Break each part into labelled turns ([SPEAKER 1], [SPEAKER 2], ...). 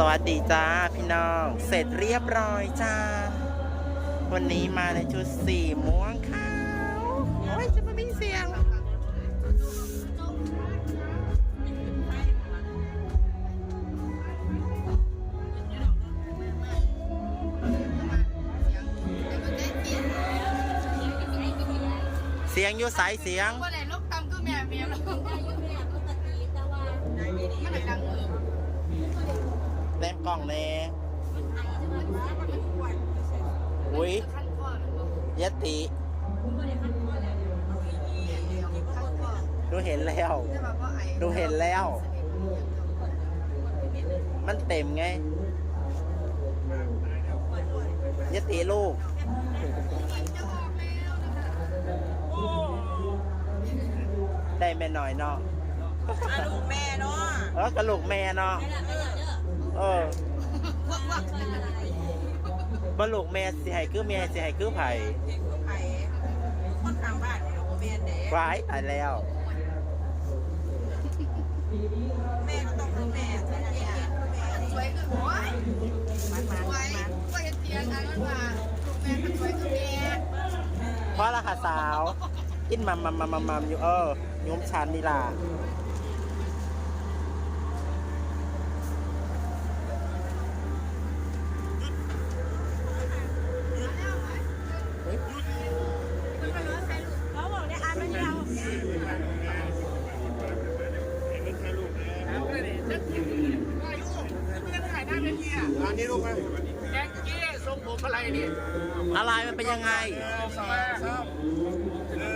[SPEAKER 1] สวัสดีจ้าพี่น้อง เสร็จเรียบร้อยจ้า วันนี้มาในชุดสีม่วงขาวโอ้ยจะไม่มีเสียง เสียงอยู่สายเสียง
[SPEAKER 2] ว่าไหนลูกตำก็แม่เมียลูกมันไหนดังเออ
[SPEAKER 1] เต็มกล่องเน่อุ้ย
[SPEAKER 2] ขั้นข้อหรือเปล่ายะ
[SPEAKER 1] ติ
[SPEAKER 2] ขั้นข้อ
[SPEAKER 1] ดูเห็นแล้ว
[SPEAKER 2] จะแบบว่าไอ้
[SPEAKER 1] ดูเห็นแล้ว มันเต็มไงยะติลูกได้แม่หน่อยเนาะ
[SPEAKER 3] ลูกแม่เนาะ
[SPEAKER 1] เออกระลูกแม่เนาะ เออ
[SPEAKER 2] วักวัก
[SPEAKER 1] บลูกแม่สิให้คือแม่สิให้คือไผ่
[SPEAKER 3] เด็กผู้ไผ่คนทางบ้านเนี่ยแม่เด็ก
[SPEAKER 1] ร้ายตายแล้ว
[SPEAKER 3] แม่ก็ต้องคือแม่แม่แม่
[SPEAKER 2] สวยคือหัว
[SPEAKER 3] มันมัน
[SPEAKER 2] สวยก็เห็นเตียงอันนั้นว่าลูกแม่สวยคือแม่
[SPEAKER 1] เพราะละค่ะสาวกินมัมมัมมัมมัมมัมอยู่เออยุ้มชันนี่ล่ะ
[SPEAKER 3] เขาบอกเนี่ยอ่านไม่เอา
[SPEAKER 4] อั นนี้ลูกไหมแจ็คกี้ทรงผมอะไรนี่
[SPEAKER 1] อะไรมันเป็นยังไง
[SPEAKER 4] สองสาม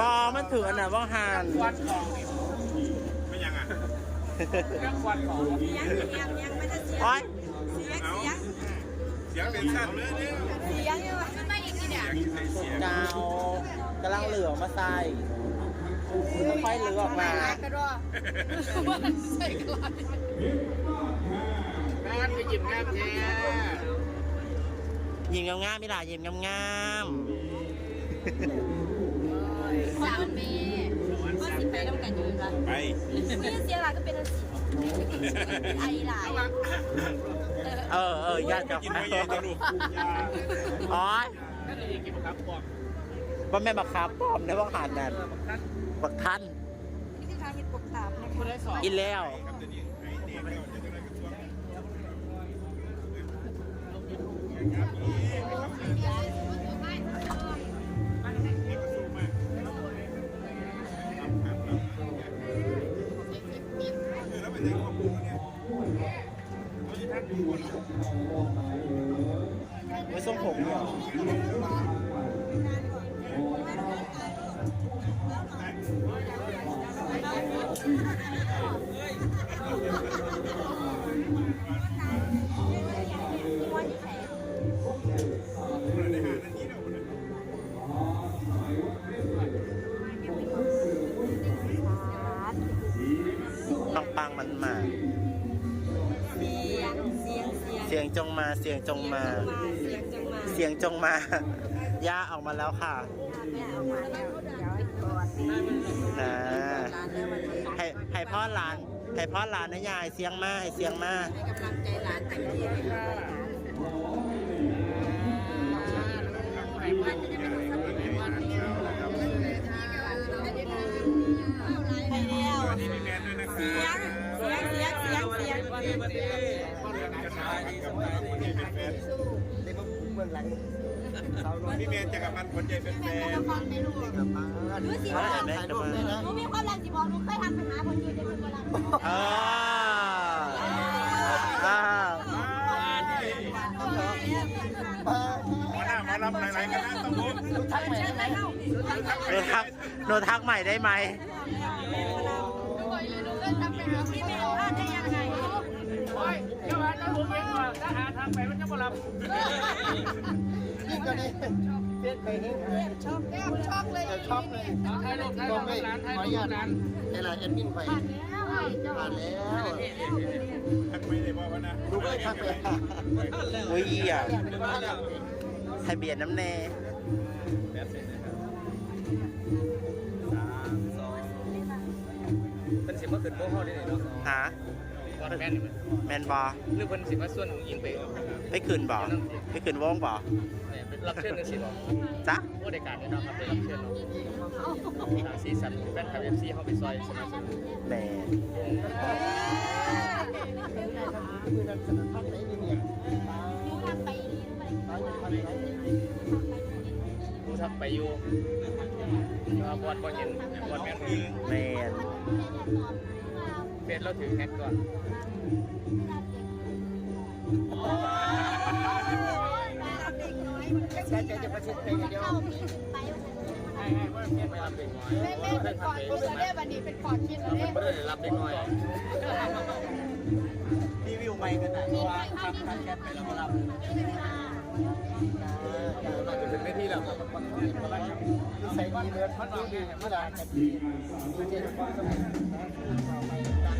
[SPEAKER 1] บอมันถืออันไหนว่าหาน
[SPEAKER 4] ควันของไม่ยังอะเรื่องควันของ
[SPEAKER 3] เสียงเสียงยังไม่ได้เสียง
[SPEAKER 1] โอ้ย
[SPEAKER 3] เสียงเสียง
[SPEAKER 4] เสียงเป็นสั้นเลยเนี่ย
[SPEAKER 3] เสียงยังไง
[SPEAKER 2] มันไม่อีกทีเนี่ย
[SPEAKER 1] ดาวกำลังเหลืองมาใส่ค่อยๆเหลือออกมา
[SPEAKER 2] รักกันด้ว ยว่าใส่กัน
[SPEAKER 4] งานไปหยิบงานแท้
[SPEAKER 1] ยิ้มงามๆไม่ล่ะยิ้มงาม
[SPEAKER 2] สามเมย์
[SPEAKER 3] ก็สิไปต้องกันอยู่กัน
[SPEAKER 4] ไป
[SPEAKER 3] ไม่ได้เสียหลายก็เป็นไอหลาย
[SPEAKER 1] ๆเออเออญาติกับ
[SPEAKER 4] กินไม่ยัยจะลูก
[SPEAKER 1] โอ้ย
[SPEAKER 4] นั่นเองกินครับบอก
[SPEAKER 1] ว่าแม่บักคับปอมในว่างหานนั่นบักท่าน
[SPEAKER 3] นี่คือทางเห็ดปกตามนะ
[SPEAKER 4] คนได้สอง
[SPEAKER 1] กินแล้ว
[SPEAKER 4] ครับจะนี่ไอ้เด็กเราจะได้กระทรวง
[SPEAKER 1] ไม่ส่งผมเหร ปังปังมันมา
[SPEAKER 3] เสียงเสียงเสียง
[SPEAKER 1] เสียงจงมาเสียงจงมา
[SPEAKER 3] เสียงจังมา
[SPEAKER 1] เสียงจงมา ย่าออกมาแล้วค่ะ
[SPEAKER 3] แม่ออกมาแล้วเดี๋ยวให้กอด
[SPEAKER 1] นะ
[SPEAKER 3] ร้านแล้วมันให้
[SPEAKER 1] ให้ให้พ่อหลานให้พ่อหลานนะยายเสียงมาให้เสียงมา
[SPEAKER 3] กำลังใจร้าน
[SPEAKER 4] พี่แมนจะกับมันคนใหญ่เป็นแฟน
[SPEAKER 3] หนูสิ
[SPEAKER 1] เอา
[SPEAKER 3] ว่า
[SPEAKER 1] ดูมี
[SPEAKER 3] ความรักสิบอกหนูเคยทำปัญหาคนอยู่ในคนโบราณ
[SPEAKER 1] เอออ่า
[SPEAKER 4] หัน้ามารับหลายๆคณะต้องรู้
[SPEAKER 3] ทักใหม่ได้ไหม
[SPEAKER 1] หนูทักหนูทักใหม่ได้ไหม
[SPEAKER 4] เจ้าหน้าที่ผมเองว่าถ้าหาทางไปมันจะมารับ
[SPEAKER 3] ชอบ
[SPEAKER 2] แก้มช็อกเลย
[SPEAKER 4] ชอบเลยถ่ายรูปถ่ายรูปร้านถ่ายรูปร้าน
[SPEAKER 5] เวลาแอดมินไป
[SPEAKER 2] แล้ว
[SPEAKER 5] ผ่านแล้ว
[SPEAKER 4] ทักไม่ได้บอกว่านะ
[SPEAKER 5] ดูก็ทักไป
[SPEAKER 1] อุ้ยอะทะเบียนน้ำแน่
[SPEAKER 6] เป็นสิบเมื่อคืนพวกเขาได้เนาะ
[SPEAKER 1] หา
[SPEAKER 6] อดแม่นนี่มัน
[SPEAKER 1] แมนบอ
[SPEAKER 6] หรือเพิ่นสิมาส่วนของยิงไป
[SPEAKER 1] ไปคืนบอไปคืนวงบอ
[SPEAKER 6] เนี่ยเป็นรับเชิญจังซี่บ่
[SPEAKER 1] จ๊ะ
[SPEAKER 6] ผู้ใดการแน่นอนครับเป็นรับเชิญเนาะทางซีซั่นแฟนคลับ FC เฮาไปซอยสนับสนุน
[SPEAKER 1] แมน
[SPEAKER 3] มือนั้นสนับพันไหนนี่เนี่ย
[SPEAKER 7] ยูทำไปรีนไป
[SPEAKER 3] ตายยังพันไหน
[SPEAKER 6] รู้ทักไปอยู่ว่าบอดบ่เห็นบอดแม่นยิง
[SPEAKER 1] แมน
[SPEAKER 6] เฟซเราถือแฮกก่อน
[SPEAKER 3] ใช่ใจจะประชิดไปเดียว
[SPEAKER 6] ให้ให้ว่าแม่ไปรับเด็กน้อย
[SPEAKER 2] แม่แม่เป็นก่อนคิดแล้วเนี่ยวันนี้เป็นก่อนคิดแล้วเนี่ย
[SPEAKER 6] บ่ได้รับเด็กน้อย
[SPEAKER 3] รีวิวใหม่กันหน่อยเพราะว่าทำการแคปไปแล้วก็รับ
[SPEAKER 6] เราจะถึงได้ที่แล้วครับ
[SPEAKER 3] ใส่ดีเลือดพัดดีพัดดากันดีเจ๊ความสำเร็จ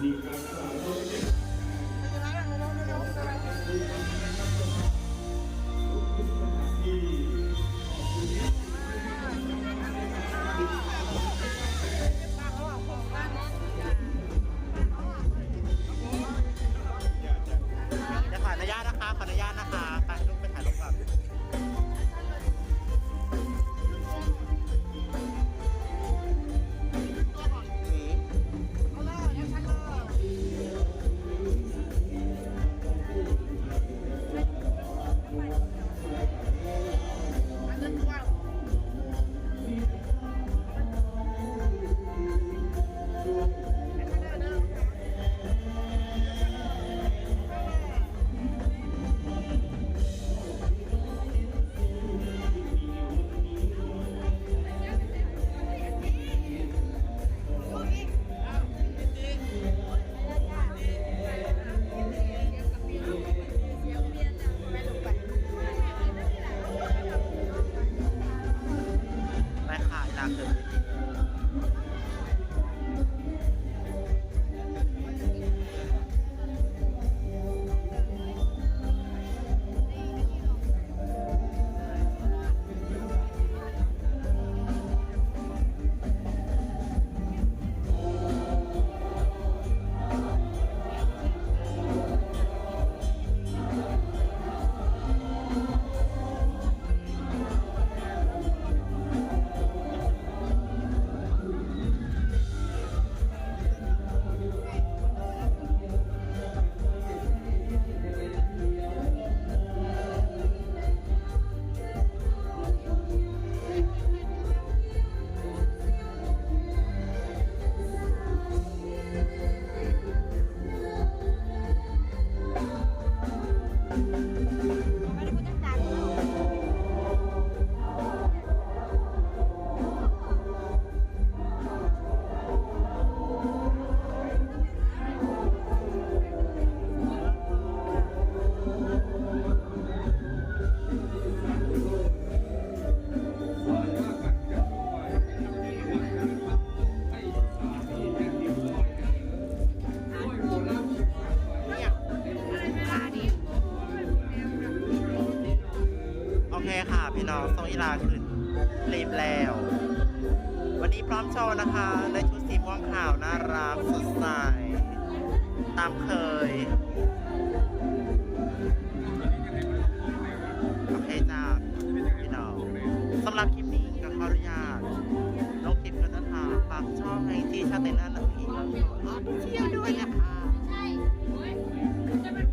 [SPEAKER 1] พี่ ไค่ะพี่น้องโซอีลาขึ้นรีบแล้ว วันนี้พร้อมโชว์นะคะในชุดสีม่วงขาวน่ารักสดใสตามเคย